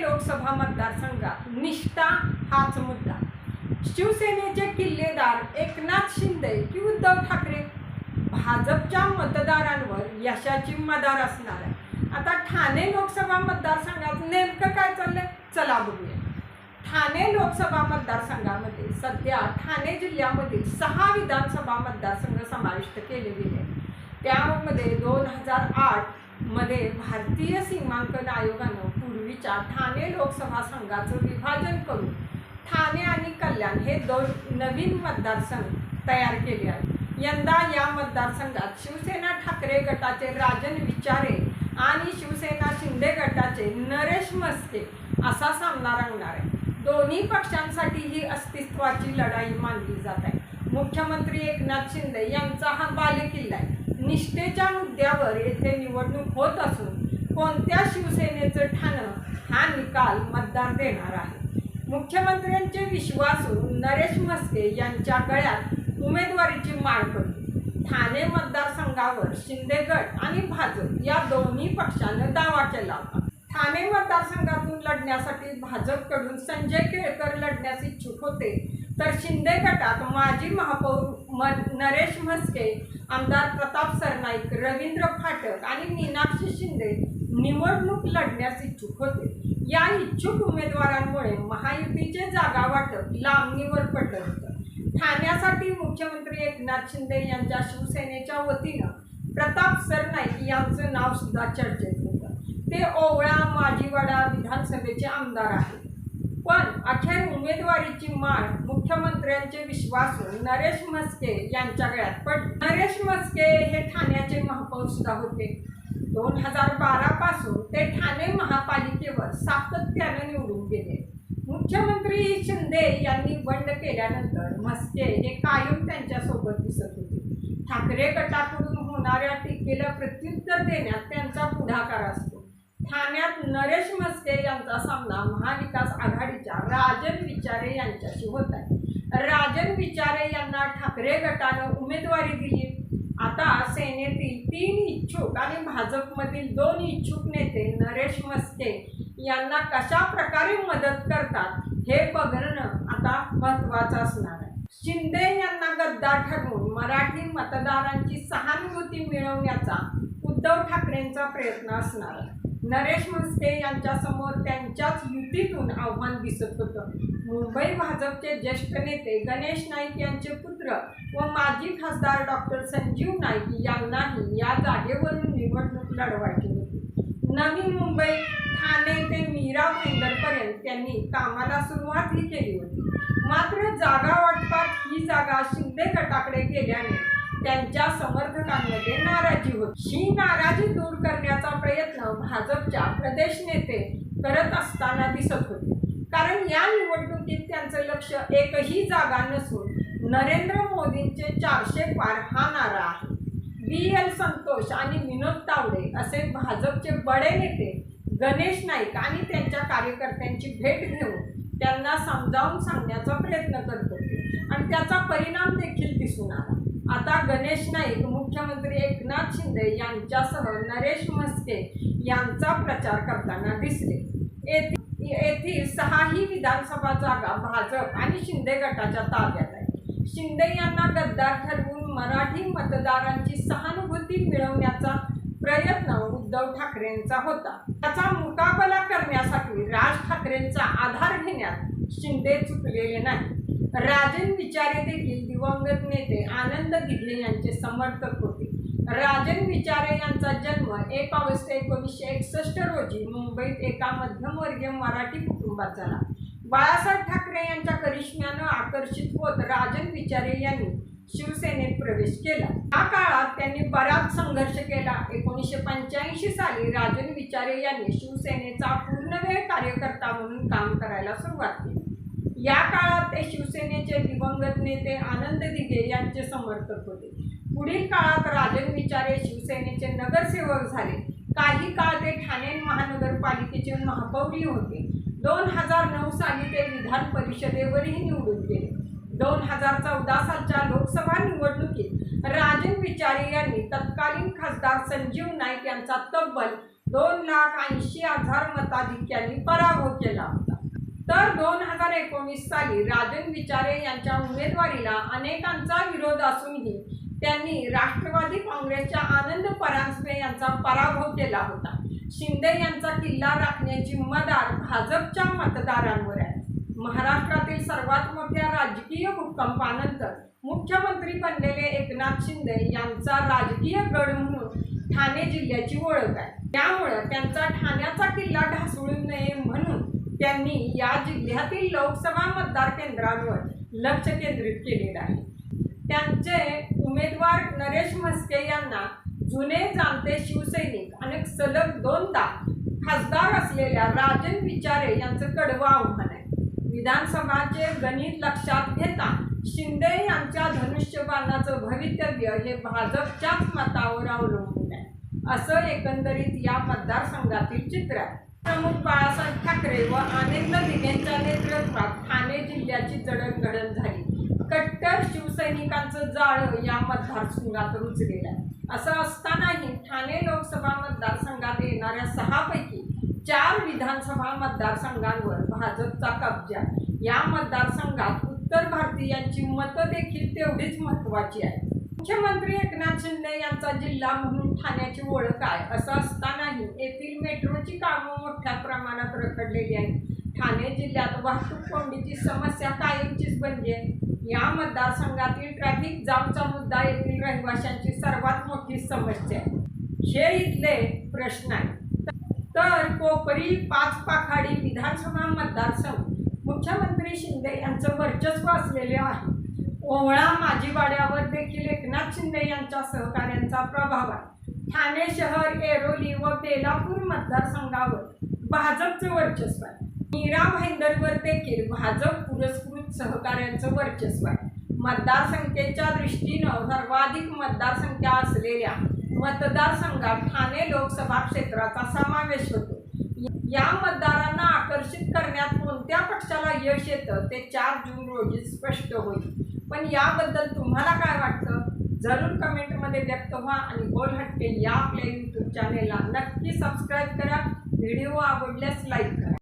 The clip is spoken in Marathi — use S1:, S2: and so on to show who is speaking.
S1: लोकसभा मतदारसंघात निष्ठा हाच मुद्दा. शिवसेनेचे किल्लेदार एकनाथ शिंदे की उद्धव ठाकरे? भाजपच्या मतदारांवर यशाची मदार असणार आहे. आता ठाणे लोकसभा मतदारसंघात नेमकं काय चाललंय? चला बघूया. ठाणे लोकसभा मतदारसंघामध्ये सध्या ठाणे जिल्ह्यामधील सहा विधानसभा मतदारसंघ समाविष्ट केले गेले त्यामध्ये दोन हजार आठ मध्ये भारतीय सीमांकन आयोगानं पूर्वीच्या ठाणे लोकसभा संघाचं विभाजन करून ठाणे आणि कल्याण हे दोन नवीन मतदारसंघ तयार केले आहेत. यंदा या मतदारसंघात शिवसेना ठाकरे गटाचे राजन विचारे आणि शिवसेना शिंदे गटाचे नरेश मस्के असा सामना रंगणार आहे. दोन्ही पक्षांसाठी ही अस्तित्वाची लढाई मानली जात आहे. मुख्यमंत्री एकनाथ शिंदे यांचा हा बालेकिल्ला आहे. निष्ठेच्या मुद्द्यावर येथे निवडणूक होत असून कोणत्या शिवसेनेचं ठाणं हा निकाल मतदार देणार आहे. मुख्यमंत्र्यांचे विश्वासू नरेश म्हस्के यांच्या गळ्यात उमेदवारीची माळ पडली. ठाणे मतदारसंघावर शिंदे गट आणि भाजप या दोन्ही पक्षानं दावा केला होता. ठाणे मतदारसंघातून लढण्यासाठी भाजपकडून संजय केळकर लढण्यास इच्छुक होते. तर शिंदे गटात माजी महापौर म नरेश म्हस्के आमदार प्रताप सरनाईक रवींद्र फाटक आणि मीनाक्षी शिंदे निवडणूक लढण्यास इच्छुक होते. या इच्छुक उमेदवारांमुळे महायुतीचे जागा वाटप लांबणीवर पडलं होतं. ठाण्यासाठी मुख्यमंत्री एकनाथ शिंदे यांच्या शिवसेनेच्या वतीनं प्रताप सरनाईक यांचं नाव सुद्धा चर्चेत होतं. ते ओवळा माजीवाडा विधानसभेचे आमदार आहेत. पण अखेर उमेदवारीची माळ मुख्यमंत्र्यांचे विश्वासू नरेश म्हस्के यांच्या गळ्यात पण नरेश म्हस्के हे ठाण्याचे महापौर सुद्धा होते. दोन हजार बारा पासून ते ठाणे महापालिकेवर सातत्याने निवडून गेले. मुख्यमंत्री शिंदे यांनी बंड केल्यानंतर म्हस्के हे कायम त्यांच्यासोबत दिसत होते. ठाकरे गटाकडून होणाऱ्या टीकेला प्रत्युत्तर देण्यात त्यांचा पुढाकार असतो. ठाण्यात नरेश म्हस्के यांचा सामना महाविकास आघाडीच्या राजन विचारे यांच्याशी होत आहे. राजन विचारे यांना ठाकरे गटानं उमेदवारी दिली. आता सेनेतील तीन इच्छुक आणि भाजपमधील दोन इच्छुक नेते नरेश मस्के यांना कशा प्रकारे मदत करतात हे बघणं आता महत्वाचं असणार आहे. शिंदे यांना गद्दार ठरवून मराठी मतदारांची सहानुभूती मिळवण्याचा उद्धव ठाकरेंचा प्रयत्न असणार नरेश म्हस्के यांच्यासमोर त्यांच्याच युतीतून आव्हान दिसत होतं. मुंबई भाजपचे ज्येष्ठ नेते गणेश नाईक यांचे पुत्र व माजी खासदार डॉक्टर संजीव नाईक यांनाही या जागेवरून निवडणूक लढवायची होती. नवी मुंबई ठाणे ते मीरा भाईंदरपर्यंत त्यांनी कामाला सुरुवातही केली होती. मात्र जागा वाटपात ही जागा शिंदे गटाकडे गेल्याने त्यांच्या समर्थकांमध्ये नाराजी होती. ही नाराजी दूर करण्याचा प्रयत्न भाजपच्या प्रदेश नेते करत असताना दिसत होते. कारण या निवडणुकीत त्यांचं लक्ष एकही जागा नसून नरेंद्र मोदींचे चारशे पार हा नारा आहे. बी एल संतोष आणि विनोद तावडे असे भाजपचे बडे नेते गणेश नाईक आणि त्यांच्या कार्यकर्त्यांची भेट घेऊन त्यांना समजावून सांगण्याचा प्रयत्न करत. होते आणि त्याचा परिणाम देखील दिसून आला. आता गणेश नाईक मुख्यमंत्री एकनाथ शिंदे यांच्यासह नरेश म्हस्के यांचा प्रचार करताना दिसले. येथे येथील सहाही विधानसभा जागा भाजप आणि शिंदे गटाच्या ताब्यात आहे शिंदे यांना गद्दार ठरवून मराठी मतदारांची सहानुभूती मिळवण्याचा प्रयत्न उद्धव ठाकरेंचा होता. त्याचा मुकाबला करण्यासाठी राज ठाकरेंचा आधार घेण्यात शिंदे चुकलेले नाही राजन विचारे देखील दिवंगत नेते आनंद गिधे यांचे समर्थक होते. राजन विचारे यांचा जन्म एक ऑगस्ट एकोणीसशे एकसष्ट रोजी मुंबईत एका मध्यमवर्गीय मराठी कुटुंबात झाला. बाळासाहेब ठाकरे यांच्या करिश्म्यानं आकर्षित होत राजन विचारे यांनी शिवसेनेत प्रवेश केला. या काळात त्यांनी बराच संघर्ष केला. एकोणीसशे पंच्याऐंशी साली राजन विचारे यांनी शिवसेनेचा पूर्णवेळ कार्यकर्ता म्हणून काम करायला सुरुवात केली. या काळात ते शिवसेनेचे दिवंगत नेते आनंद दिघे यांचे समर्थक होते. पुढील काळात राजन विचारे शिवसेनेचे नगरसेवक झाले. काही काळ ते ठाणे महानगरपालिकेचे महापौरी होते. दोन हजार नऊ साली ते विधान परिषदेवरही निवडून गेले. दोन हजार चौदा सालच्या लोकसभा निवडणुकीत राजन विचारे यांनी तत्कालीन खासदार संजीव नाईक यांचा तब्बल दोन लाख ऐंशी हजार मताधिक्यांनी पराभव केला होता. तर दोन हजार एकोणीस साली राजन विचारे यांच्या उमेदवारीला अनेकांचा विरोध असूनही त्यांनी राष्ट्रवादी काँग्रेसच्या आनंद परांजपे यांचा पराभव केला होता. शिंदे यांचा किल्ला राखण्याची मदार भाजपच्या मतदारांवर आहे. महाराष्ट्रातील सर्वात मोठ्या राजकीय भूकंपानंतर मुख्यमंत्री बनलेले एकनाथ शिंदे यांचा राजकीय गड म्हणून ठाणे जिल्ह्याची ओळख आहे. त्यामुळं त्यांचा ठाण्याचा किल्ला ढासळू नये म्हणून त्यांनी या जिल्ह्यातील लोकसभा मतदार केंद्रांवर लक्ष केंद्रित केलेलं आहे. त्यांचे उमेदवार नरेश म्हस्के यांना जुने जाणते शिवसैनिक आणि सलग दोनदा खासदार असलेल्या राजन विचारे यांचं कडवं आव्हान आहे. विधानसभाचे गणित लक्षात घेता शिंदे यांच्या धनुष्यबाणाचं भवितव्य हे भाजपच्याच मतावर अवलंबून आहे. असं एकंदरीत या मतदारसंघातील चित्र आहे. प्रमुख बाळासाहेब ठाकरे व आनंद दिघेंच्या नेतृत्वात ठाणे जिल्ह्याची जडणघडण झाली. कट्टर शिवसैनिकांचं जाळं या मतदारसंघात रुजलेलं आहे. असं असतानाही ठाणे लोकसभा मतदारसंघात येणाऱ्या सहापैकी चार विधानसभा मतदारसंघांवर भाजपचा कब्जा. या मतदारसंघात उत्तर भारतीयांची मतं देखील तेवढीच महत्त्वाची आहे मुख्यमंत्री एकनाथ शिंदे यांचा जिल्हा म्हणून ठाण्याची ओळख आहे. असं असतानाही येथील मेट्रोची कामं मोठ्या प्रमाणात रखडलेली आहेत. ठाणे जिल्ह्यात वाहतूक कोंडीची समस्या कायमचीच बनली आहे. या मतदारसंघातील ट्रॅफिक जामचा मुद्दा येथील रहिवाशांची सर्वात मोठी समस्या आहे. हे इथले प्रश्न आहेत. तर कोपरी पाच पाखाडी विधानसभा मतदारसंघ मुख्यमंत्री शिंदे यांचं वर्चस्व असलेले आहे. ओवळा माजीवाड्यावर देखील एकनाथ शिंदे यांच्या सहकार्यांचा प्रभाव आहे. ठाणे शहर एरोली व बेलापूर मतदारसंघावर भाजपचं वर्चस्व आहे. मीरा भाईंदरवर देखील भाजप पुरस्कार सहकार्यांचं वर्चस्व आहे. मतदारसंख्येच्या दृष्टीनं सर्वाधिक मतदारसंख्या असलेल्या मतदारसंघात ठाणे लोकसभा क्षेत्राचा समावेश होतो. या मतदारांना आकर्षित करण्यात कोणत्या पक्षाला यश येतं ते चार जून रोजी स्पष्ट होईल. पण याबद्दल तुम्हाला काय वाटतं? जरूर कमेंटमध्ये व्यक्त व्हा आणि बोल हटके या आपल्या यूट्यूब चॅनेलला नक्की सबस्क्राईब करा. व्हिडिओ आवडल्यास लाईक करा.